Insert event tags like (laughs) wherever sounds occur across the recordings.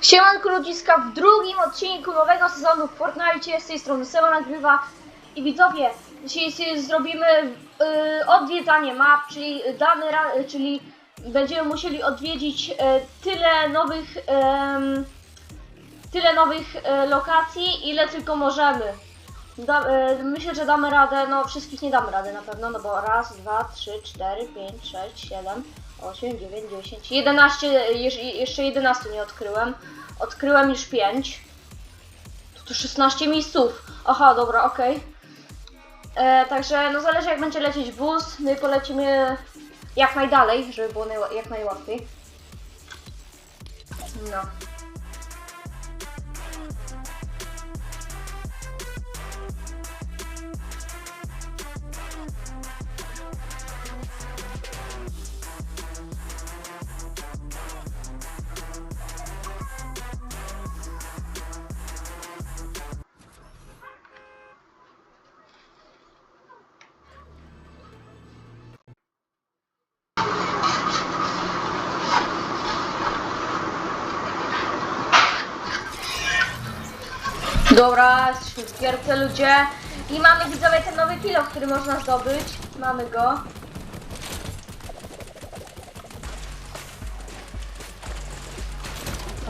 Siemanko ludziska w drugim odcinku nowego sezonu w Fortnite z tej strony Seba nagrywa i widzowie, dzisiaj zrobimy y, odwiedzanie map, czyli ra, czyli będziemy musieli odwiedzić y, tyle nowych em, tyle nowych y, lokacji, ile tylko możemy. Da, y, myślę, że damy radę, no wszystkich nie damy rady na pewno, no bo raz, dwa, trzy, cztery, pięć, sześć, siedem, osiem, dziewięć, dziesięć, jedenaście, jeż- jeszcze 11 nie odkryłem. Odkryłem już 5. To, to 16 miejsców. Aha, dobra, okej. E, Także no zależy jak będzie lecieć bus, my polecimy jak najdalej, żeby było jak najłatwiej. No. Dobra, jesteśmy w gierce ludzie. I mamy widzowie ten nowy kilo, który można zdobyć. Mamy go.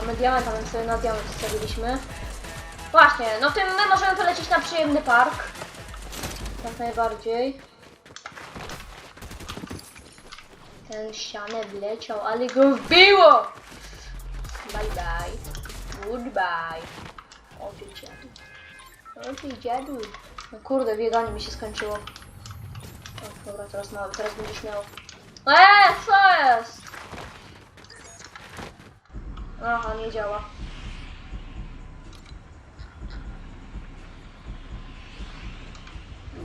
Mamy diament, a my sobie na diament wstawiliśmy. Właśnie, no tym my możemy polecieć na przyjemny park. Jak najbardziej. Ten ścianę wleciał, ale go wbiło! Bye bye. Goodbye. O ty dziadu. O ty dziadu. No kurde, bieganie mi się skończyło. O, dobra, teraz, ma, teraz będziesz miał. Eee, co jest? Aha, nie działa.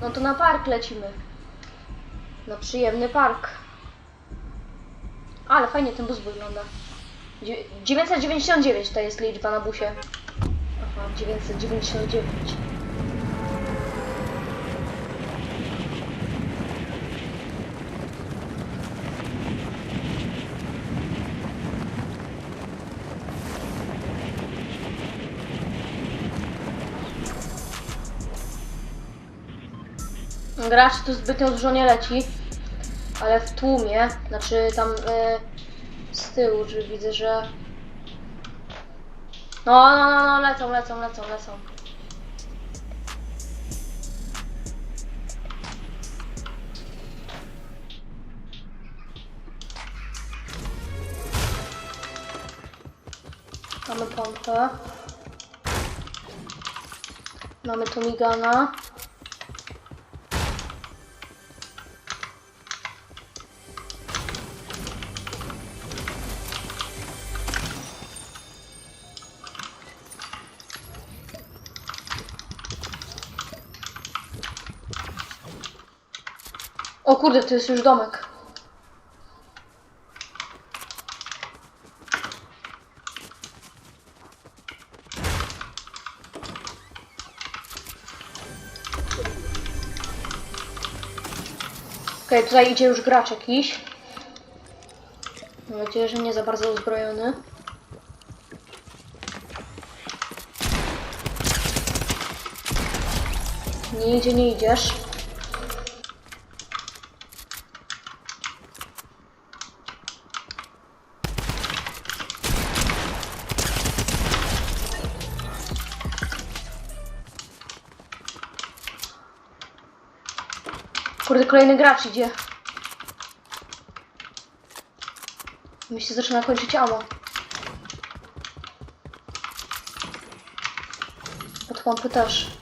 No to na park lecimy. Na przyjemny park. Ale fajnie ten bus wygląda. Dzie- 999 to jest liczba na busie. Aha, 999. Gracz tu zbytnio dużo nie leci, ale w tłumie, znaczy tam e, z tyłu, że widzę, że no, no, no, no, lecą, lecą, lecą, lecą. Mamy pompę. Mamy Tomigana. O kurde, to jest już domek. Okej, tutaj idzie już gracz jakiś. Mam nadzieję, że nie za bardzo uzbrojony. Nie idzie, nie idziesz. Kolejny gracz idzie. Mi się zaczyna kończyć amo. Od pompy też.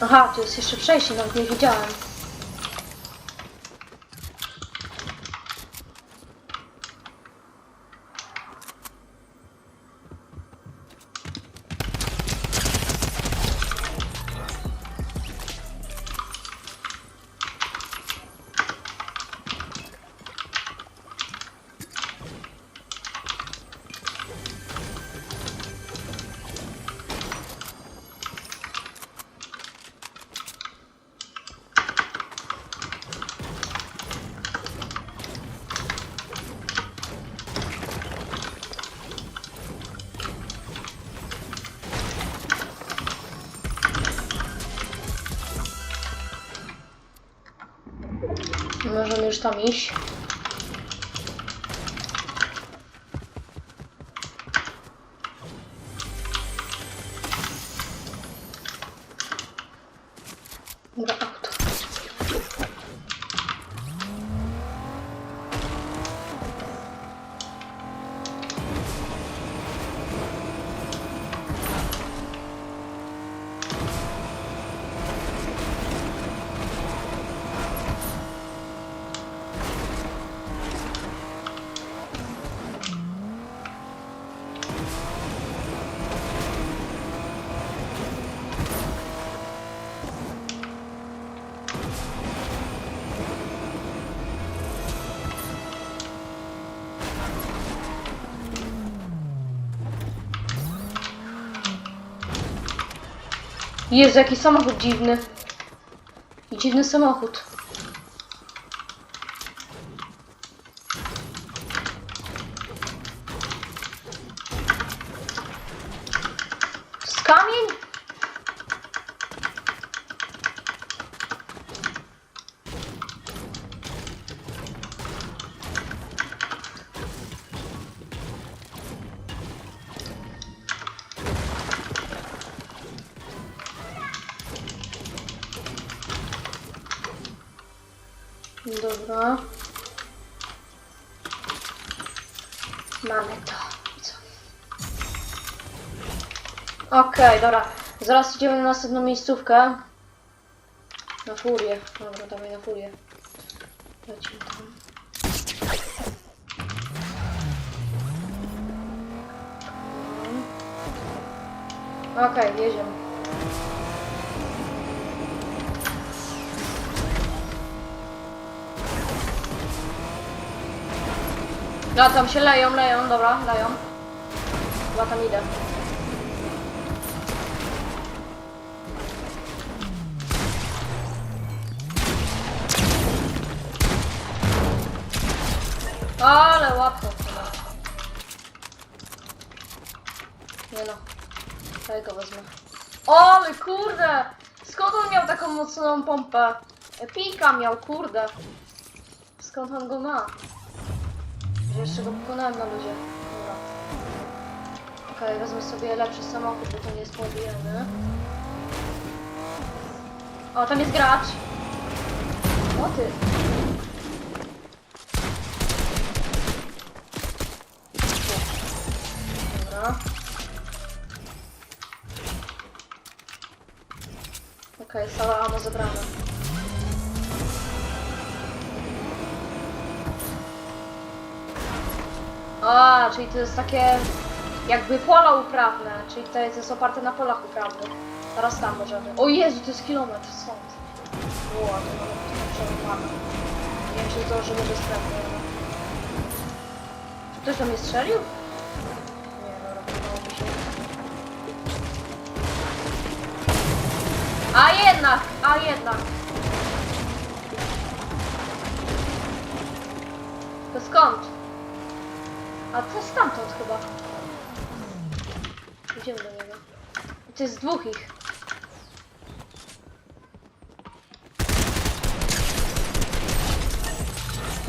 Aha, tu jest jeszcze przejście, nawet nie wiedziałem. Możemy Jezu, jaki samochód dziwny. Dziwny samochód. Kamień? Okej, dobra. Zaraz idziemy na następną miejscówkę. Na furię. Dobra, dawaj na furię. Lecimy tam. Okej, jedziemy. No tam się leją, leją, dobra, leją. Chyba tam idę. Ale łatwo chyba. Nie no. Tego wezmę. Ale kurde! Skąd on miał taką mocną pompę? Pika miał, kurde. Skąd on go ma? Jeszcze go pokonałem na ludzie. Okej, wezmę sobie lepszy samochód, bo to nie jest pobijany. O, tam jest gracz. O ty. Okej, cała ammo zebrane. A, czyli to jest takie jakby pola uprawne, czyli to jest oparte na polach uprawnych. Teraz tam możemy. O Jezu, to jest kilometr stąd. Ło, to mamy to przerwane. Nie wiem, czy zdążymy do strefy. Czy ktoś do mnie strzelił? A jednak, a jednak. To skąd? A to stamtąd chyba. Idziemy do niego. To jest dwóch ich.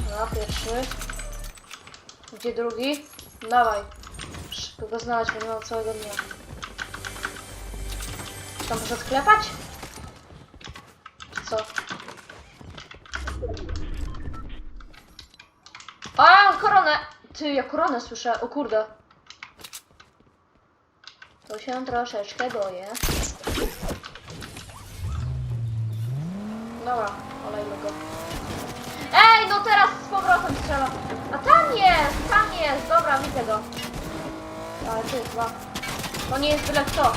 No, pierwszy. Gdzie drugi? Dawaj. Szybko go znaleźć, nie mam całego dnia. Tam może sklepać? Czy co? A, ja mam koronę! Ty, ja koronę słyszę, o kurde. To się troszeczkę boję. Dobra, olejmy go. Ej, no teraz z powrotem strzela. A tam jest, tam jest. Dobra, widzę go. Ale ty chyba. To nie jest byle kto.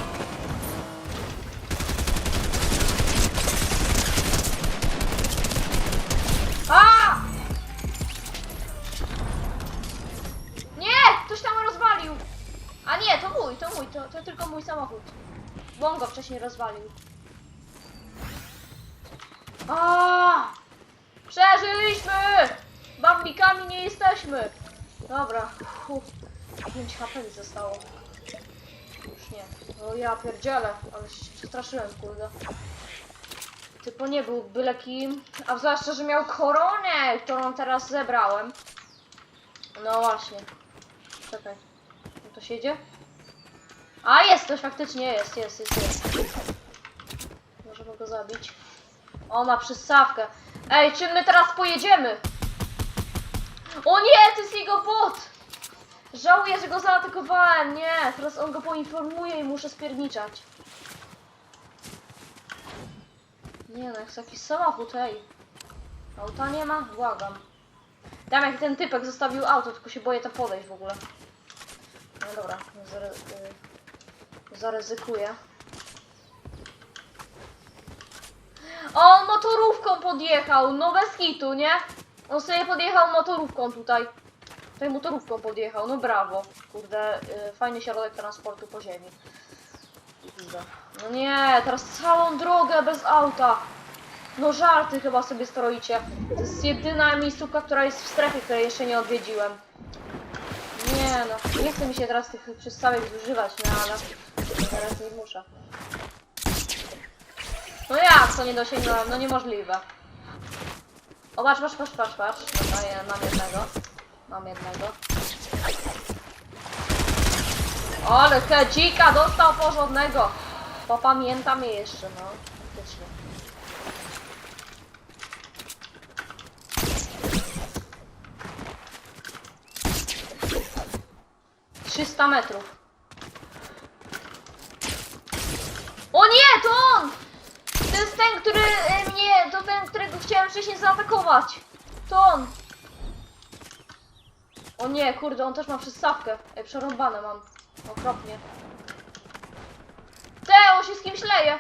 Mój samochód. Bo go wcześniej rozwalił. A! Przeżyliśmy! Bambikami nie jesteśmy! Dobra, Uf, 5 HP mi zostało. Już nie. O ja pierdzielę, ale się przestraszyłem, kurde. Typo nie był byle kim, a zwłaszcza, że miał koronę, którą teraz zebrałem. No właśnie. Czekaj. No to siedzie? A jest ktoś, faktycznie jest, jest, jest, jest. Możemy go zabić. O, ma przystawkę. Ej, czym my teraz pojedziemy? O nie, to jest jego bot! Żałuję, że go zaatakowałem. Nie, teraz on go poinformuje i muszę spierniczać. Nie no, jest jakiś samochód, ej. Auta nie ma? Błagam. Tam jak ten typek zostawił auto, tylko się boję tam podejść w ogóle. No dobra, zare, y, zaryzykuję. On motorówką podjechał, no bez kitu, nie? On sobie podjechał motorówką tutaj. Tutaj motorówką podjechał, no brawo. Kurde, y, fajny środek transportu po ziemi. Kurde. No nie, teraz całą drogę bez auta. No żarty chyba sobie stroicie. To jest jedyna miejscówka, która jest w strefie, której jeszcze nie odwiedziłem. Nie no, nie chce mi się teraz tych przystawek zużywać, no ale teraz nie muszę. No jak to nie dosięgnąłem? No niemożliwe. O, patrz, patrz, patrz, patrz, patrz. Dobra, ja mam jednego. Mam jednego. Ale hedzika dostał porządnego. Popamiętam je jeszcze, no. Faktycznie. Trzysta metrów. O nie, to on! To jest ten, który e, to ten, którego chciałem wcześniej zaatakować. To on. O nie, kurde, on też ma przystawkę. Ej, przerąbane mam. Okropnie. Te, on się z kimś leje.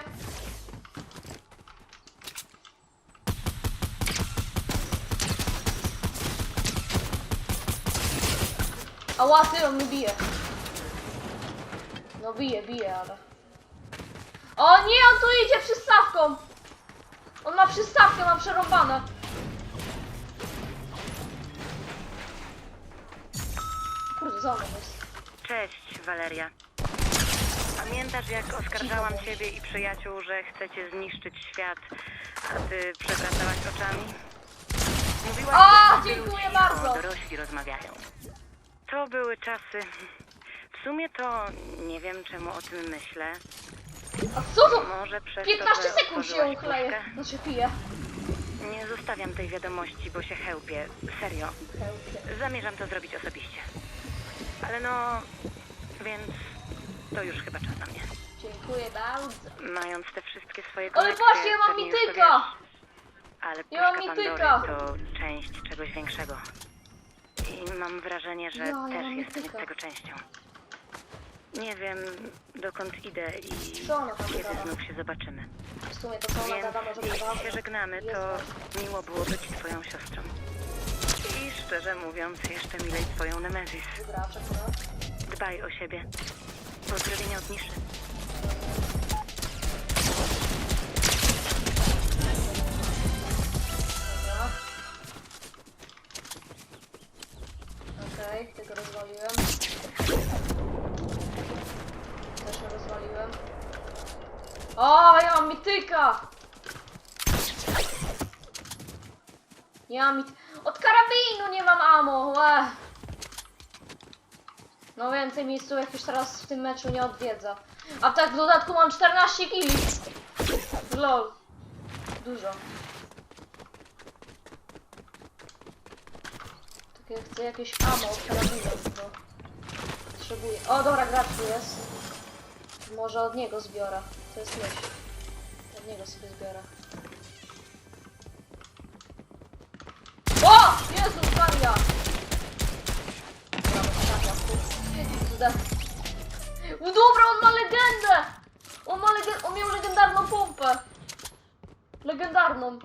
Ała, ty, on mnie bije. No bije, bije, ale... O nie, on tu idzie przystawką! On ma przystawkę, mam przerąbane. Kurde, za mną jest. Cześć, Waleria. Pamiętasz, jak oskarżałam ciebie i przyjaciół, że chcecie zniszczyć świat, a ty przewracałaś oczami? Mówiłaś, A, że dziękuję bardzo. o dorośli rozmawiają. To były czasy... W sumie to nie wiem, czemu o tym myślę. A co to? Może przez 15 to, że sekund się otworzyłaś kleje. puszkę? Znaczy. Nie zostawiam tej wiadomości, bo się chełpię. Serio. Zamierzam to zrobić osobiście. Ale no... Więc... To już chyba czas na mnie. Dziękuję bardzo. Mając te wszystkie swoje Ale właśnie, ja mam pewnie już to mityka! wiesz. Ale Ja mam puszka mityka! Pandory to część czegoś większego. I mam wrażenie, że Ja, ja też mam jestem tego częścią. Nie wiem, dokąd idę i Co ona tam kiedy znów się zobaczymy. W sumie to co ona Więc gada może jeśli się żegnamy, to miło było być twoją siostrą. I szczerze mówiąc, jeszcze milej twoją Nemezis. No. Dbaj o siebie. Pozdrowienia od Niszy. O, ja mam mityka! Nie mam. Od karabinu nie mam ammo. No więcej miejscówek już teraz w tym meczu nie odwiedza. A tak w dodatku mam 14 kili. Lol. Dużo. Takie chcę jakieś ammo od karabinu, bo potrzebuję. O, dobra, gracz tu jest. Może od niego zbiorę. To jest myśl. Od niego sobie zbiorę. Jezus Maria! Dobra, trafia, kurde. No Dobra, on ma legendę! On ma legendę, on miał legendarną pompę. Legendarną.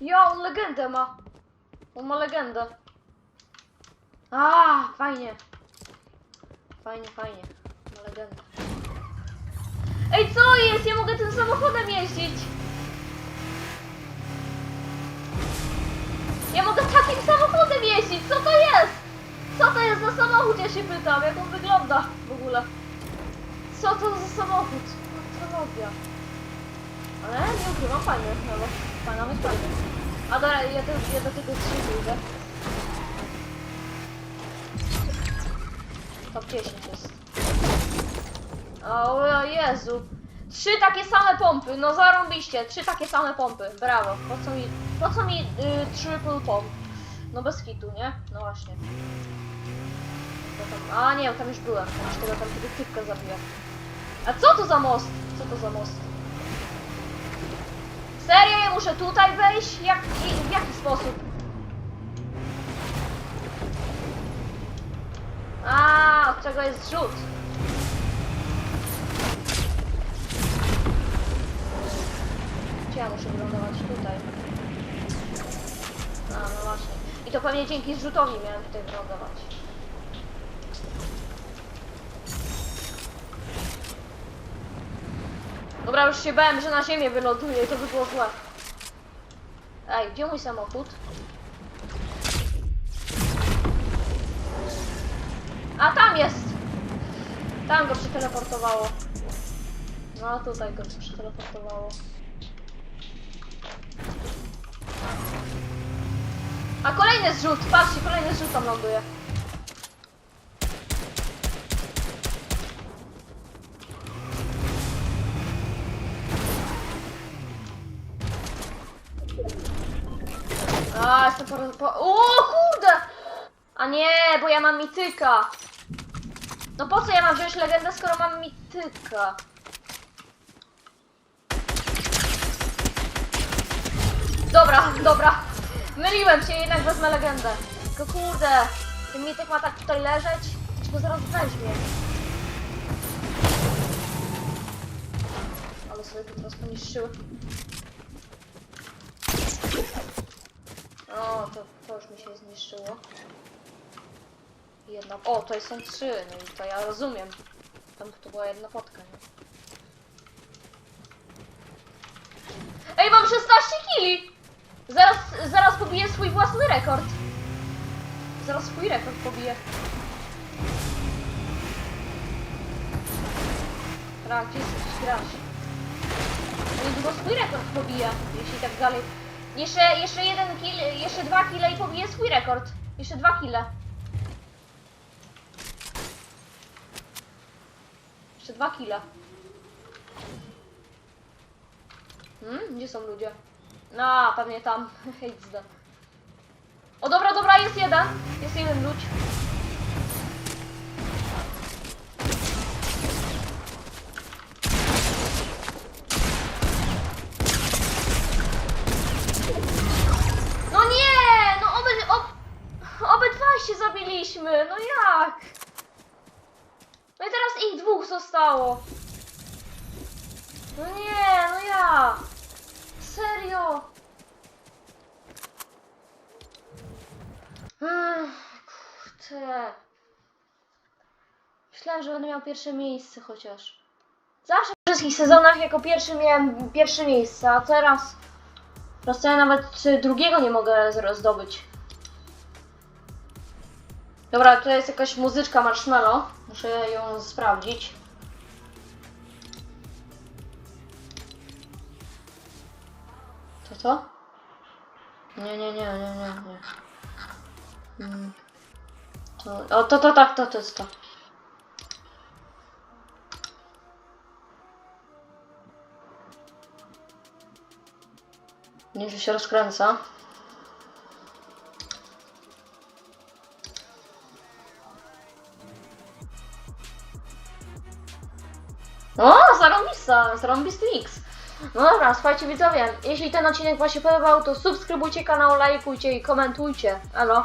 Ja, on legendę ma. On ma legendę. A, fajnie. Fajnie, fajnie. Ma legendę. Ej, co jest? Ja mogę tym samochodem jeździć. Ja mogę takim samochodem jeździć. Co to jest? Co to jest za samochód? Ja się pytam. Jak on wygląda w ogóle? Co to za samochód? Astrologia. Ale nie ukrywam, fajny. No, fajna być fajny. A dobra, ja, do, ja do tego trzy idę. Top 10 jest. O Jezu. Trzy takie same pompy, no zarąbiście, trzy takie same pompy, brawo. Po co mi, po co mi y, triple pomp? No bez kitu, nie? No właśnie. Co tam? A nie, tam już byłem, tam już tego tam tego. A co to za most? Co to za most? Serio, ja muszę tutaj wejść? Jak, i, w jaki sposób? A, od czego jest rzut? Ja muszę wylądować? Tutaj. A, no właśnie. I to pewnie dzięki zrzutowi miałem tutaj wylądować. Dobra, już się bałem, że na ziemię wyląduje to by było złe. Ej, gdzie mój samochód? A, tam jest! Tam go przeteleportowało. No, tutaj go przeteleportowało. A kolejny zrzut, patrzcie, kolejny zrzut tam ląduje. A, jestem po... po... O kurde! A nie, bo ja mam mityka. No po co ja mam wziąć legendę, skoro mam mityka? Dobra, dobra. Myliłem się, jednak wezmę legendę. Tylko kurde, ten mityk ma tak tutaj leżeć, go zaraz weźmie. Ale sobie to teraz poniszczyły. O, to, to już mi się zniszczyło. Jedna... O, tutaj są trzy, no i to ja rozumiem. Tam to była jedna fotka, nie? Ej, mam 16 kili! Zaraz, zaraz pobiję swój własny rekord. Zaraz swój rekord pobiję. Gra, gdzie. No Niedługo swój rekord pobiję, jeśli tak dalej. Jeszcze, jeszcze jeden kill, jeszcze dwa kile i pobiję swój rekord. Jeszcze dwa kile. Jeszcze dwa kile. Hmm? Gdzie są ludzie? No, pewnie tam. (laughs) XD. O dobra, dobra, jest jeden. Jest jeden ludź. No nie! No oby, ob, obydwaj się zabiliśmy. No jak? No i teraz ich dwóch zostało. No nie, no ja. Serio. Kurde. Myślałem, że będę miał pierwsze miejsce chociaż. Zawsze w wszystkich sezonach jako pierwszy miałem pierwsze miejsce, a teraz... Teraz ja nawet drugiego nie mogę zdobyć. Dobra, to jest jakaś muzyczka marshmallow. Muszę ją sprawdzić. To to? Nie, nie, nie, nie, nie, nie. Mm. To, o, to, to, tak, to, to jest to. Nie, że się rozkręca. O, zarąbista, zarąbisty mix. No dobra, słuchajcie widzowie, jeśli ten odcinek Wam się podobał, to subskrybujcie kanał, lajkujcie i komentujcie. Elo.